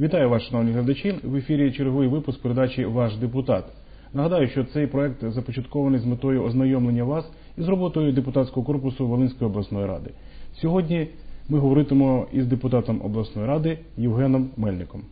Вітаю вас, шановні глядачі. В ефірі черговий випуск передачі Ваш депутат. Нагадаю, що цей проект започаткований з метою ознайомлення вас із роботою депутатського корпусу Волинської обласної ради. Сьогодні ми говоритимо із депутатом обласної ради Євгеном Мельником.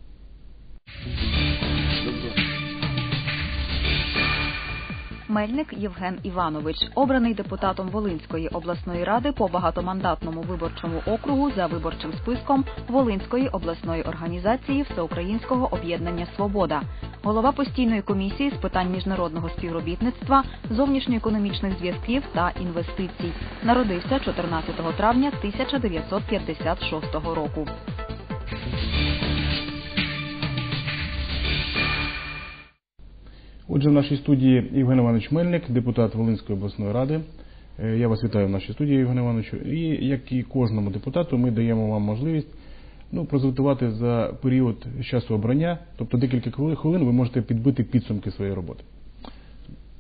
Мельник Євген Іванович, обраний депутатом Волинської обласної ради по багатомандатному виборчому округу за виборчим списком Волинської обласної організації Всеукраїнського об'єднання Свобода, голова постійної комісії з питань міжнародного співробітництва, зовнішньоекономічних зв'язків та інвестицій. Народився 14 травня 1956 року. Отже, в нашій студії Євген Іванович Мельник, депутат Волинської обласної ради. Е, Я вас вітаю в нашій студії, Євген Івановичу. І як і кожному депутату, ми даємо вам можливість ну, прозвітувати за період часу обрання, тобто декілька хвилин ви можете підбити підсумки своєї роботи.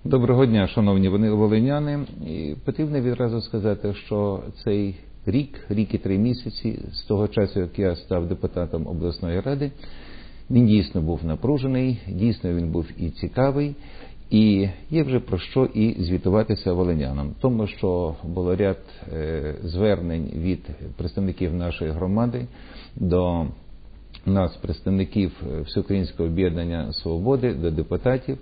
Доброго дня, шановні волиняни. І потрібно відразу сказати, що цей рік, рік і три місяці з того часу, як я став депутатом обласної ради, він дійсно був напружений, дійсно він був і цікавий, і є вже про що і звітуватися волинянам, тому що було ряд е, звернень від представників нашої громади до нас, представників Всеукраїнського об'єднання свободи, до депутатів.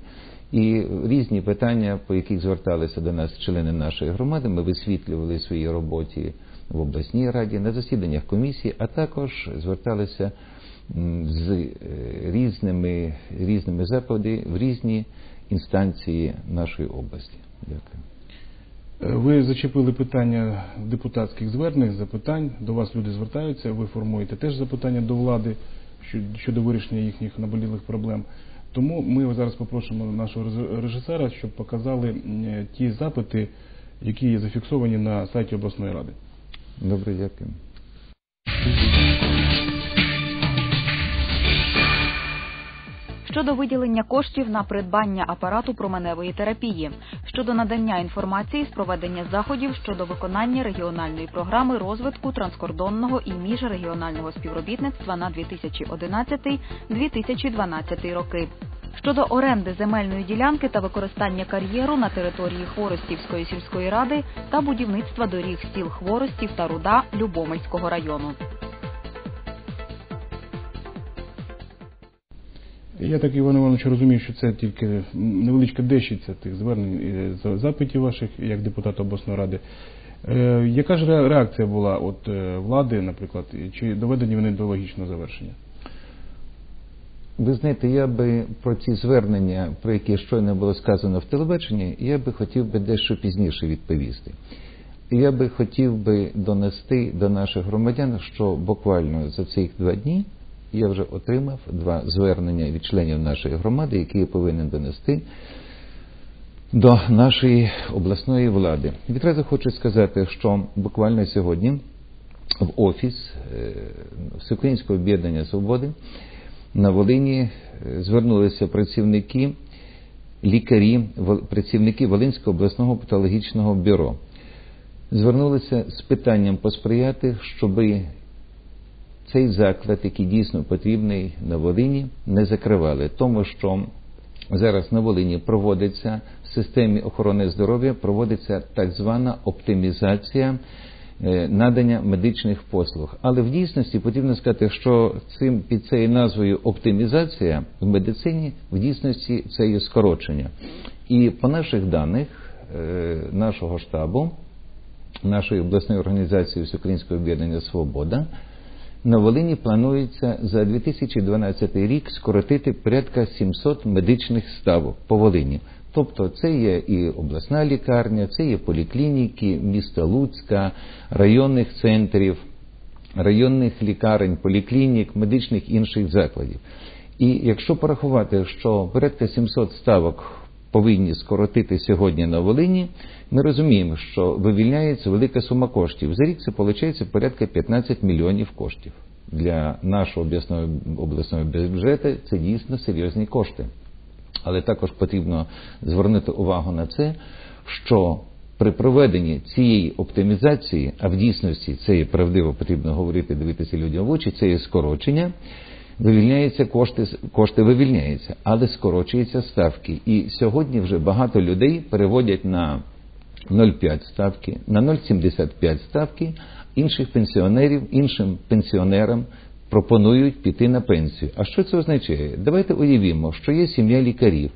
І різні питання, по яких зверталися до нас члени нашої громади, ми висвітлювали в своїй роботі в обласній раді, на засіданнях комісії, а також зверталися з е, різними різними запити в різні інстанції нашої області. Дякую. Е, Ви зачепили питання депутатських звернень, запитань. До вас люди звертаються, ви формуєте теж запитання до влади щодо вирішення їхніх наболілих проблем. Тому ми зараз попросимо нашого режисера, щоб показали ті запити, які є зафіксовані на сайті обласної ради. Добре, дякую. Щодо виділення коштів на придбання апарату променевої терапії, щодо надання інформації з проведення заходів щодо виконання регіональної програми розвитку транскордонного і міжрегіонального співробітництва на 2011-2012 роки. Щодо оренди земельної ділянки та використання кар'єру на території Хворостівської сільської ради та будівництва доріг сіл Хворостів та Руда Любомельського району. Я так, Іван Іванович, розумію, що це тільки невеличка дещиця тих звернень запитів ваших як депутата обласної ради. Е, яка ж реакція була от влади, наприклад, чи доведені вони до логічного завершення? Ви знаєте, я би про ці звернення, про які щойно було сказано в телебаченні, я би хотів би дещо пізніше відповісти. Я би хотів би донести до наших громадян, що буквально за цих два дні я вже отримав два звернення від членів нашої громади, які я повинен донести до нашої обласної влади. Відразу хочу сказати, що буквально сьогодні в офіс Всеукраїнського об'єднання свободи на Волині звернулися працівники, лікарі, працівники Волинського обласного патологічного бюро. Звернулися з питанням посприяти, щоби цей заклад, який дійсно потрібний на Волині, не закривали, тому що зараз на Волині проводиться в системі охорони здоров'я проводиться так звана оптимізація надання медичних послуг. Але в дійсності потрібно сказати, що цим під цією назвою оптимізація в медицині в дійсності це є скорочення. І по наших даних нашого штабу, нашої обласної організації Всеукраїнського об'єднання Свобода. На Волині планується за 2012 рік скоротити порядка 700 медичних ставок по Волині. Тобто це є і обласна лікарня, це є поліклініки міста Луцька, районних центрів, районних лікарень, поліклінік, медичних інших закладів. І якщо порахувати, що порядка 700 ставок повинні скоротити сьогодні на Волині, ми розуміємо, що вивільняється велика сума коштів. За рік це виходить порядка 15 мільйонів коштів. Для нашого обласного, обласного бюджету це дійсно серйозні кошти. Але також потрібно звернути увагу на це, що при проведенні цієї оптимізації, а в дійсності це є правдиво потрібно говорити, дивитися людям в очі, це є скорочення. Вивільняються кошти, кошти вивільняються, але скорочуються ставки. І сьогодні вже багато людей переводять на 0,5 ставки, на 0,75 ставки. Інших пенсіонерів, іншим пенсіонерам пропонують піти на пенсію. А що це означає? Давайте уявімо, що є сім'я лікарів,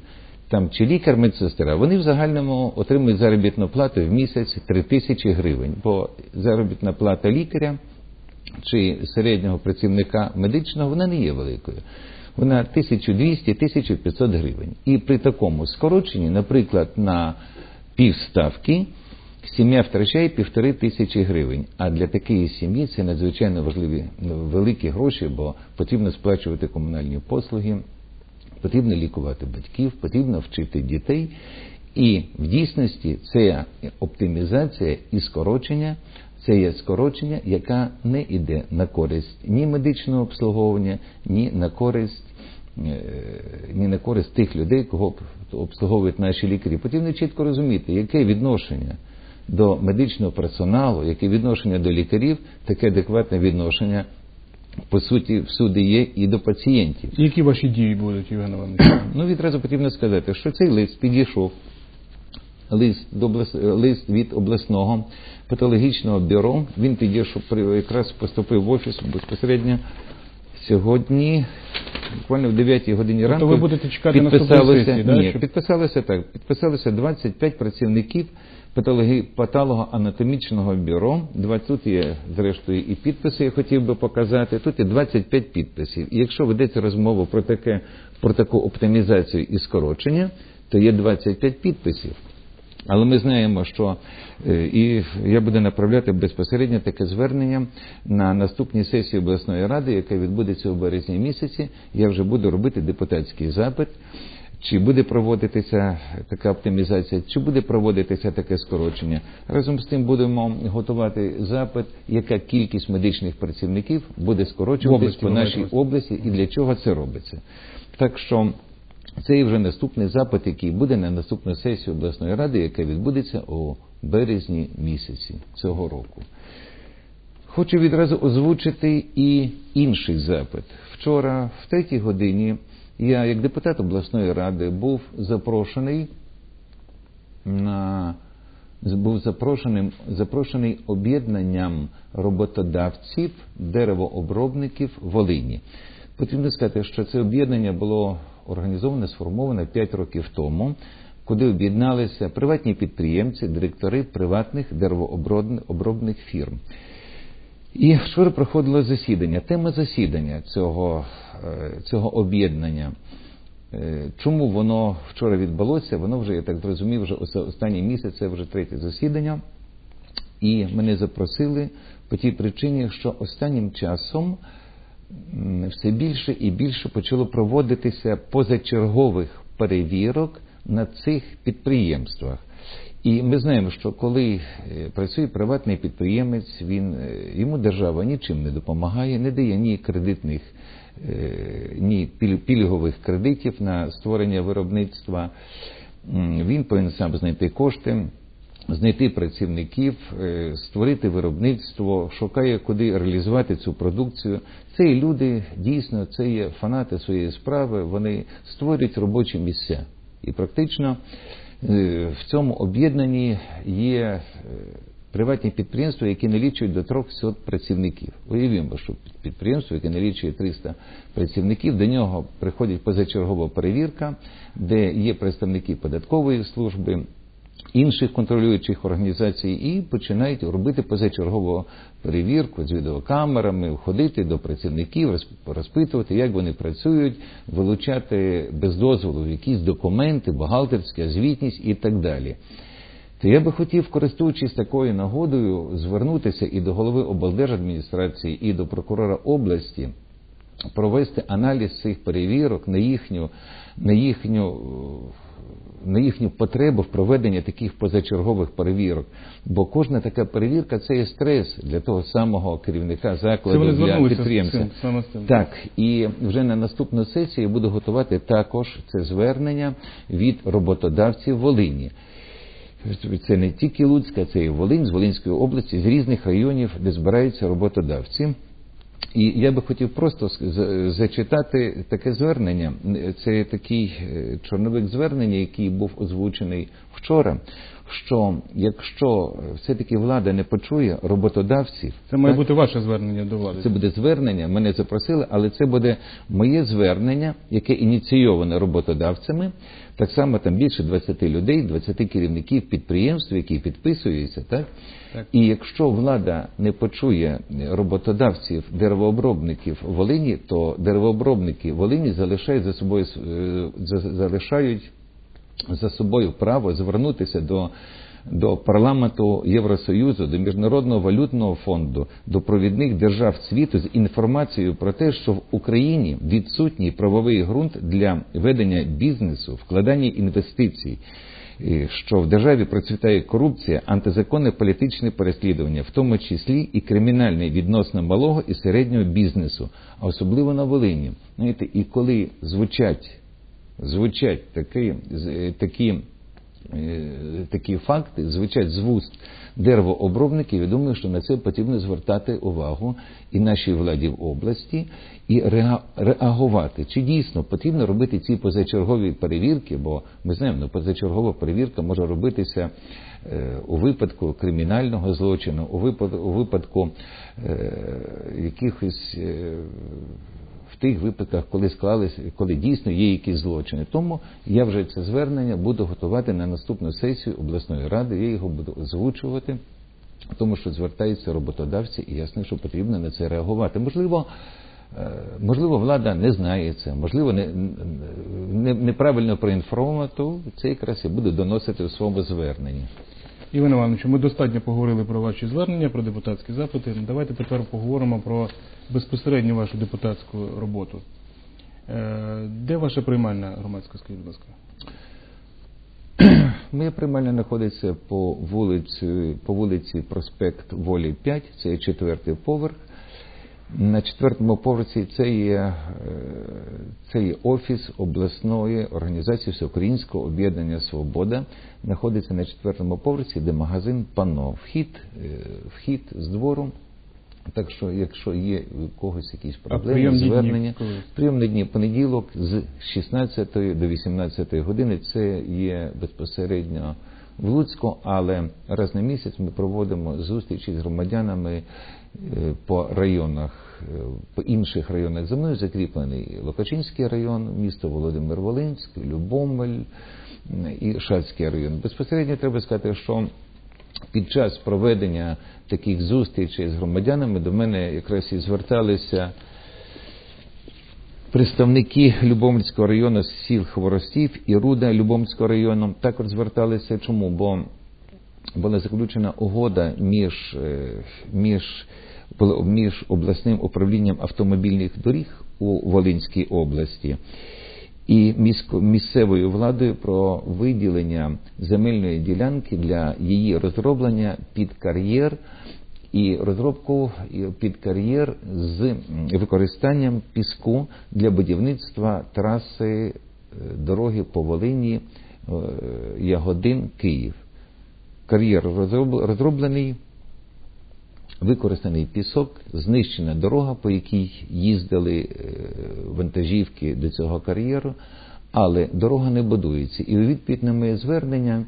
там чи лікар, медсестра, вони в загальному отримують заробітну плату в місяць 3 тисячі гривень, бо заробітна плата лікаря чи середнього працівника медичного вона не є великою. Вона 1200-1500 гривень. І при такому скороченні, наприклад, на півставки сім'я втрачає півтори тисячі гривень. А для такої сім'ї це надзвичайно важливі ну, великі гроші, бо потрібно сплачувати комунальні послуги, потрібно лікувати батьків, потрібно вчити дітей. І в дійсності це оптимізація і скорочення, це є скорочення, яка не йде на користь ні медичного обслуговування, ні на користь. е, Ні на користь тих людей, кого обслуговують наші лікарі. Потрібно чітко розуміти, яке відношення до медичного персоналу, яке відношення до лікарів, таке адекватне відношення, по суті, всюди є і до пацієнтів. Які ваші дії будуть, Євген Іванович? Ну, відразу потрібно сказати, що цей лист підійшов, лист, до облас... лист від обласного патологічного бюро, він підійшов, якраз поступив в офіс безпосередньо сьогодні, буквально в 9 годині Тобто ранку. ви будете чекати наступної підписалося, сесії, да, ні, підписалося так, підписалося 25 працівників патологоанатомічного бюро. 20 тут є, зрештою, і підписи, я хотів би показати. Тут є 25 підписів. І якщо ведеться розмова про таке, про таку оптимізацію і скорочення, то є 25 підписів. Але ми знаємо, що е, і я буду направляти безпосередньо таке звернення на наступній сесії обласної ради, яка відбудеться у березні місяці. Я вже буду робити депутатський запит. Чи буде проводитися така оптимізація, чи буде проводитися таке скорочення? Разом з тим будемо готувати запит, яка кількість медичних працівників буде В скорочуватись по нашій області і для чого це робиться. Так що це вже наступний запит, який буде на наступну сесію обласної ради, яка відбудеться у березні місяці цього року. Хочу відразу озвучити і інший запит. Вчора, в третій годині, я, як депутат обласної ради, був запрошений на був запрошеним, запрошений об'єднанням роботодавців деревообробників Волині. Потрібно сказати, що це об'єднання було організоване, сформоване 5 років тому, куди об'єдналися приватні підприємці, директори приватних деревообробних фірм. І вчора проходило засідання. Тема засідання цього, е, цього об'єднання. Е, Чому воно вчора відбулося? Воно вже, я так зрозумів, вже останній місяць, це вже третє засідання. І мене запросили по тій причині, що останнім часом все більше і більше почало проводитися позачергових перевірок на цих підприємствах. І ми знаємо, що коли е, працює приватний підприємець, він, е, йому держава нічим не допомагає, не дає ні кредитних, е, ні пільгових кредитів на створення виробництва. Він повинен сам знайти кошти знайти працівників, е, створити виробництво, шукає, куди реалізувати цю продукцію. Це і люди дійсно, це є фанати своєї справи, вони створюють робочі місця. І практично е, в цьому об'єднанні є е, приватні підприємства, які налічують до 300 працівників. Уявімо, що підприємство, яке налічує 300 працівників, до нього приходить позачергова перевірка, де є представники податкової служби, інших контролюючих організацій і починають робити позачергову перевірку з відеокамерами, входити до працівників, розпитувати, як вони працюють, вилучати без дозволу якісь документи, бухгалтерська звітність і так далі. То я би хотів, користуючись такою нагодою, звернутися і до голови облдержадміністрації, і до прокурора області, провести аналіз цих перевірок на їхню, на їхню, на їхню потребу в проведенні таких позачергових перевірок. Бо кожна така перевірка це є стрес для того самого керівника закладу вони для звернулися з підприємця. цим, з цим. Так, і вже на наступну сесію я буду готувати також це звернення від роботодавців Волині. Це не тільки Луцька, це і Волинь з Волинської області, з різних районів, де збираються роботодавці. І я би хотів просто зачитати таке звернення. Це такий е, чорновик звернення, який був озвучений вчора. Що якщо все-таки влада не почує роботодавців, Це має так, бути ваше звернення до влади. це буде звернення, мене запросили, але це буде моє звернення, яке ініційоване роботодавцями. Так само там більше 20 людей, 20 керівників підприємств, які підписуються, так? Так. І якщо влада не почує роботодавців, деревообробників Волині, то деревообробники Волині залишають за собою е, залишають за собою право звернутися до, до парламенту Євросоюзу, до Міжнародного валютного фонду, до провідних держав світу з інформацією про те, що в Україні відсутній правовий ґрунт для ведення бізнесу, вкладання інвестицій. Що в державі процвітає корупція, антизаконне політичне переслідування, в тому числі і кримінальне відносно малого і середнього бізнесу, а особливо на Волині. Знаєте, і коли звучать звучать такі, з- такі, е, такі факти, звучать з вуст деревообробників, я думаю, що на це потрібно звертати увагу і нашій владі в області, і реа- реагувати. Чи дійсно потрібно робити ці позачергові перевірки, бо ми знаємо, ну, позачергова перевірка може робитися е, у випадку кримінального злочину, у випадку, у випадку е, якихось. Тих випадках, коли склалися, коли дійсно є якісь злочини. Тому я вже це звернення буду готувати на наступну сесію обласної ради. Я його буду озвучувати, тому що звертаються роботодавці, і ясно, що потрібно на це реагувати. Можливо. е, Можливо, влада не знає це, можливо, не, не, неправильно проінформована, то це якраз і буде доносити у своєму зверненні. Іван Іванович, ми достатньо поговорили про ваші звернення, про депутатські запити. Давайте тепер поговоримо про безпосередньо вашу депутатську роботу. Е, Де ваша приймальна громадська, скажіть, будь ласка? Моя приймальна знаходиться по вулиці, по вулиці Проспект Волі 5, це четвертий поверх. На четвертому поверсі це є, е, це є офіс обласної організації Всеукраїнського об'єднання Свобода. Знаходиться на четвертому поверсі, де магазин Пано. Вхід, е, вхід з двору. Так що, якщо є у когось якісь проблеми, звернення, прийомні дні понеділок з 16 до 18 години це є безпосередньо в Луцьку, але раз на місяць ми проводимо зустрічі з громадянами е, по районах, е, по інших районах. За мною закріплений Локачинський район, місто Володимир Волинськ, Любомель і Шацький район. Безпосередньо треба сказати, що під час проведення таких зустрічей з громадянами до мене якраз і зверталися представники Любомльського району сіл Хворостів і Руда Любомльського району також зверталися. Чому? Бо була заключена угода між, е, між, між обласним управлінням автомобільних доріг у Волинській області і місцевою владою про виділення земельної ділянки для її розроблення під кар'єр і розробку під кар'єр з використанням піску для будівництва траси е, дороги по Волині е, Ягодин Київ. Кар'єр розроб- розроблений, використаний пісок, знищена дорога, по якій їздили е, вантажівки до цього кар'єру, але дорога не будується. І у відповідь на моє звернення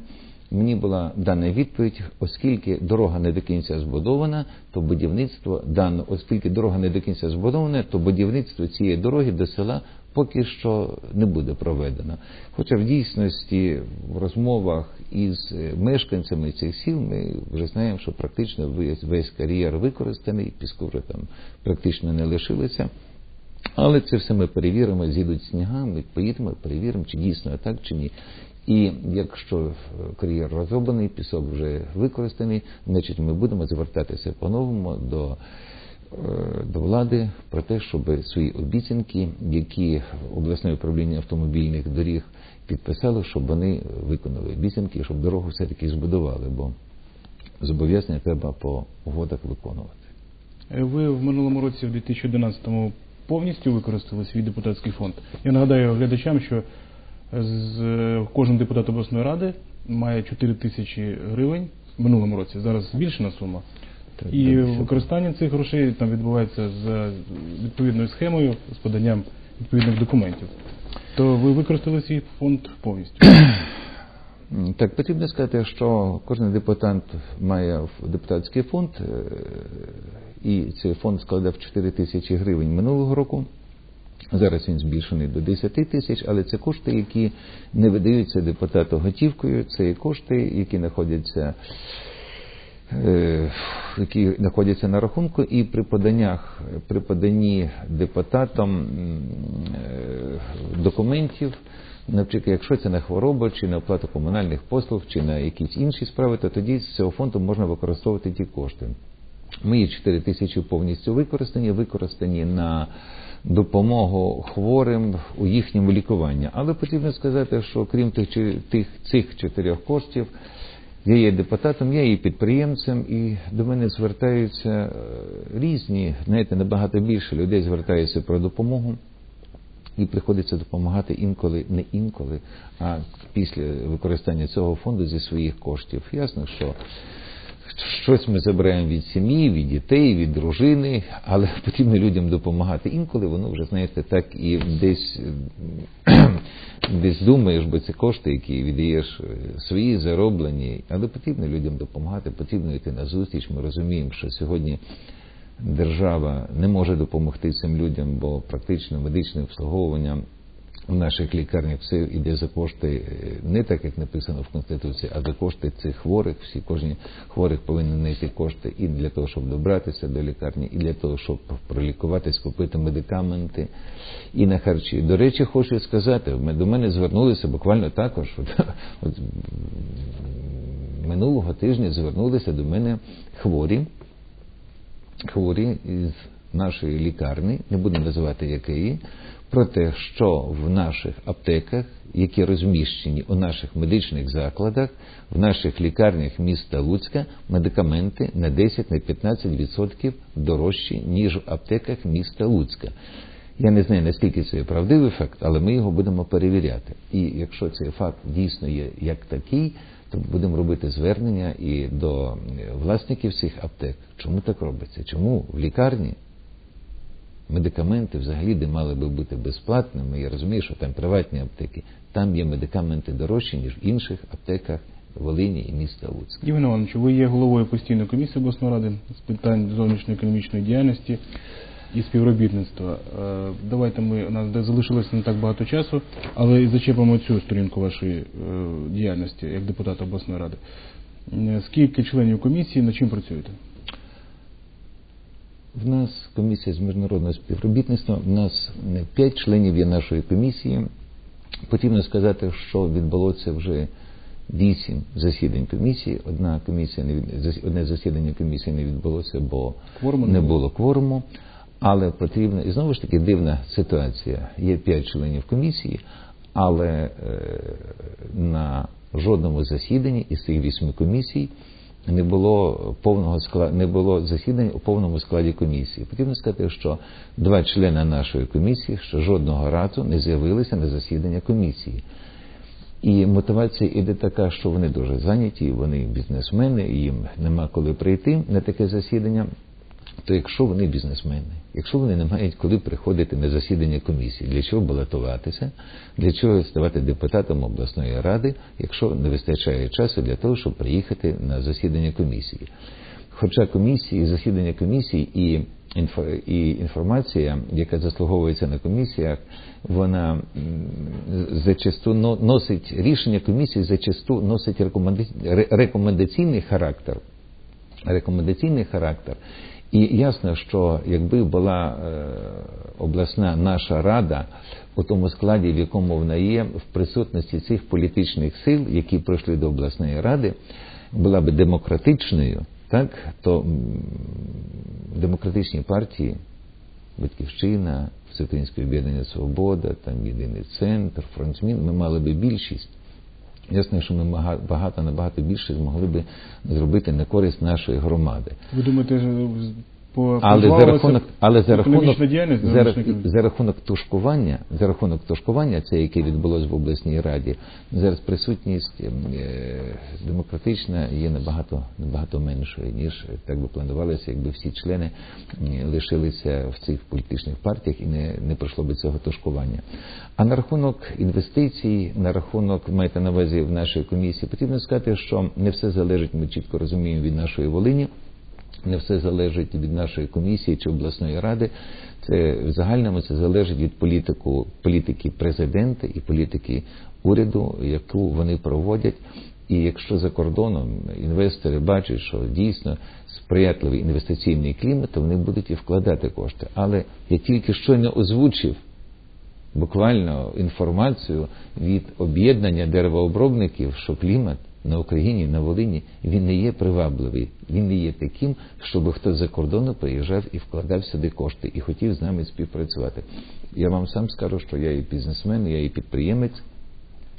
мені була дана відповідь, оскільки дорога не до кінця збудована, то будівництво дано, оскільки дорога не до кінця збудована, то будівництво цієї дороги до села поки що не буде проведено. Хоча в дійсності в розмовах із е, мешканцями цих сіл ми вже знаємо, що практично весь, кар'єр використаний, піску вже там практично не лишилося. Але це все ми перевіримо, з'їдуть сніга, ми поїдемо, перевіримо, чи дійсно так, чи ні. І якщо е, кар'єр розроблений, пісок вже використаний, значить ми будемо звертатися по-новому до, е, до влади про те, щоб свої обіцянки, які обласне управління автомобільних доріг підписало, щоб вони виконали обіцянки, щоб дорогу все-таки збудували, бо зобов'язання треба по угодах виконувати. Е, Ви в минулому році, в 2011-му, повністю використали свій депутатський фонд. Я нагадаю глядачам, що з, кожен депутат обласної ради має 4 тисячі гривень в минулому році. Зараз збільшена сума. І використання цих грошей там відбувається за відповідною схемою з поданням відповідних документів. То ви використали свій фонд повністю. Так, потрібно сказати, що кожен депутат має депутатський фонд, е, і цей фонд складав 4 тисячі гривень минулого року. Зараз він збільшений до 10 тисяч, але це кошти, які не видаються депутату готівкою. Це кошти, які знаходяться, е, які знаходяться на рахунку, і при поданнях, при поданні депутатом е, документів, наприклад, якщо це на хворобу, чи на оплату комунальних послуг, чи на якісь інші справи, то тоді з цього фонду можна використовувати ті кошти. Мої 4 тисячі повністю використані, використані на допомогу хворим у їхньому лікуванні. Але потрібно сказати, що крім тих, тих цих чотирьох коштів, я є депутатом, я є підприємцем, і до мене звертаються е, різні, знаєте, набагато більше людей звертаються про допомогу. І приходиться допомагати інколи, не інколи, а після використання цього фонду зі своїх коштів. Ясно, що щось ми забираємо від сім'ї, від дітей, від дружини, але потрібно людям допомагати. Інколи воно вже, знаєте, так і десь, десь думаєш, бо це кошти, які віддаєш е, свої зароблені, але потрібно людям допомагати, потрібно йти на зустріч. Ми розуміємо, що сьогодні держава не може допомогти цим людям, бо практично медичне обслуговування в наших лікарнях все йде за кошти е, не так, як написано в Конституції, а за кошти цих хворих. Всі кожні хворих повинні знайти кошти і для того, щоб добратися до лікарні, і для того, щоб пролікуватись, купити медикаменти і на харчі. До речі, хочу сказати, до мене звернулися буквально також. От, от, минулого тижня звернулися до мене хворі хворі із нашої лікарні, не будемо називати якої, про те, що в наших аптеках, які розміщені у наших медичних закладах, в наших лікарнях міста Луцька, медикаменти на 10-15% дорожчі, ніж в аптеках міста Луцька. Я не знаю, наскільки це правдивий факт, але ми його будемо перевіряти. І якщо цей факт дійсно є як такий, то будемо робити звернення і до е, власників цих аптек. Чому так робиться? Чому в лікарні медикаменти взагалі де мали би бути безплатними? Я розумію, що там приватні аптеки, там є медикаменти дорожчі, ніж в інших аптеках Волині і міста Луцька. Євген Іванович, ви є головою постійної комісії обласної ради з питань зовнішньої економічної діяльності і співробітництва. Е, Давайте ми у нас залишилося не так багато часу, але зачепимо цю сторінку вашої е, діяльності як депутата обласної ради. Е, Скільки членів комісії, над чим працюєте? В нас комісія з міжнародного співробітництва. В нас не п'ять членів є нашої комісії. Потрібно сказати, що відбулося вже вісім засідань комісії. Одна комісія не від... одне засідання комісії не відбулося, бо Кворуму не було кворуму. Але потрібно і знову ж таки дивна ситуація. Є п'ять членів комісії, але е, на жодному засіданні із цих вісьми комісій не було повного складу, не було засідань у повному складі комісії. Потрібно сказати, що два члени нашої комісії що жодного разу не з'явилися на засідання комісії. І мотивація іде така, що вони дуже зайняті, вони бізнесмени, їм нема коли прийти на таке засідання. То якщо вони бізнесмени, якщо вони не мають коли приходити на засідання комісії, для чого балотуватися, для чого ставати депутатом обласної ради, якщо не вистачає часу для того, щоб приїхати на засідання комісії. Хоча комісії, засідання комісії і і інформація, яка заслуговується на комісіях, вона зачасту носить рішення комісії, зачасту носить рекомендаційний характер рекомендаційний характер. І ясно, що якби була е, обласна наша рада у тому складі, в якому вона є, в присутності цих політичних сил, які пройшли до обласної ради, була би демократичною, так то демократичні партії, Батьківщина, Всеукраїнське об'єднання Свобода, там Єдиний центр, фронт змін, ми мали би більшість. Ясно, що ми багато набагато більше змогли би зробити на користь нашої громади. Ви думаєте, по Але за рахунок, але за рахунок, за, за рахунок тушкування, за рахунок тушкування, це яке відбулося в обласній раді, зараз присутність ем, е, демократична є набагато набагато меншою, ніж так би планувалося, якби всі члени лишилися в цих політичних партіях і не, не пройшло би цього тушкування. А на рахунок інвестицій, на рахунок маєте на увазі в нашій комісії, потрібно сказати, що не все залежить, ми чітко розуміємо від нашої Волині. Не все залежить від нашої комісії чи обласної ради. Це в загальному це залежить від політику, політики президента і політики уряду, яку вони проводять. І якщо за кордоном інвестори бачать, що дійсно сприятливий інвестиційний клімат, то вони будуть і вкладати кошти. Але я тільки щойно озвучив буквально інформацію від об'єднання деревообробників, що клімат на Україні, на Волині, він не є привабливий, він не є таким, щоб хтось за кордону приїжджав і вкладав сюди кошти і хотів з нами співпрацювати. Я вам сам скажу, що я і бізнесмен, я і підприємець.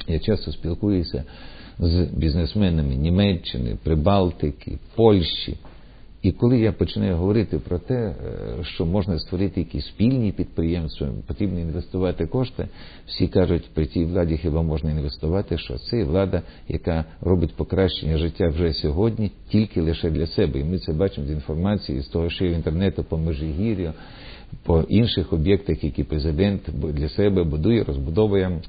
Я часто спілкуюся з бізнесменами Німеччини, Прибалтики, Польщі. І коли я починаю говорити про те, е, що можна створити якісь спільні підприємства, потрібно інвестувати кошти, всі кажуть, при цій владі хіба можна інвестувати, що це влада, яка робить покращення життя вже сьогодні, тільки лише для себе. І ми це бачимо з інформації, з того, що є в інтернету по Межигір'ю, по інших об'єктах, які президент для себе будує, розбудовує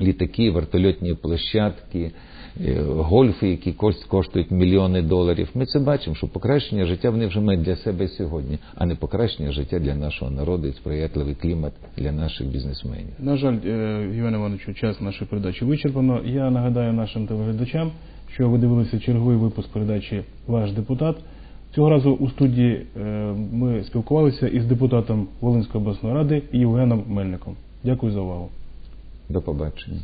літаки, вертольотні площадки, гольфи, які коштують мільйони доларів. Ми це бачимо, що покращення життя вони вже мають для себе сьогодні, а не покращення життя для нашого народу і сприятливий клімат для наших бізнесменів. На жаль, е, Іван Івановичу, час нашої передачі вичерпано. Я нагадаю нашим телеглядачам, що ви дивилися черговий випуск передачі Ваш депутат. Цього разу у студії е, ми спілкувалися із депутатом Волинської обласної ради Євгеном Мельником. Дякую за увагу. До побачення.